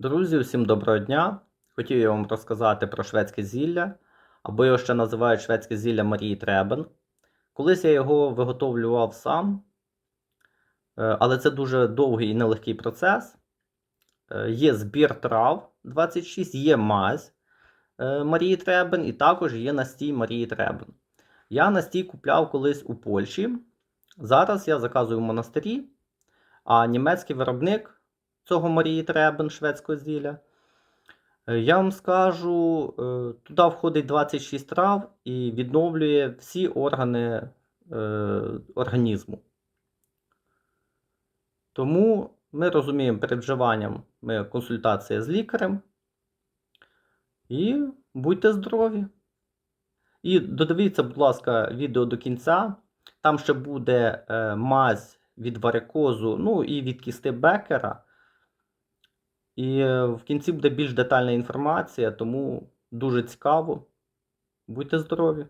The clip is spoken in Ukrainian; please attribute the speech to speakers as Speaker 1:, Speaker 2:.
Speaker 1: Друзі, всім доброго дня! Хотів я вам розказати про шведське зілля, або його ще називають шведське зілля Марії Требен. Колись я його виготовлював сам, е, але це дуже довгий і нелегкий процес. Е, Є збір трав 26, є мазь е, Марії Требен, і також є настій Марії Требен. Я настій купляв колись у Польщі. Зараз я заказую в монастирі, а німецький виробник цього Марії Требен, шведського зілля. Е, Я вам скажу, е, туди входить 26 трав і відновлює всі органи е, організму. Тому ми розуміємо перед вживанням ми консультація з лікарем. І будьте здорові. І додивіться, будь ласка, відео до кінця. Там ще буде мазь від варикозу, ну і від кісти Бекера. І е, в кінці буде більш детальна інформація, тому дуже цікаво. Будьте здорові!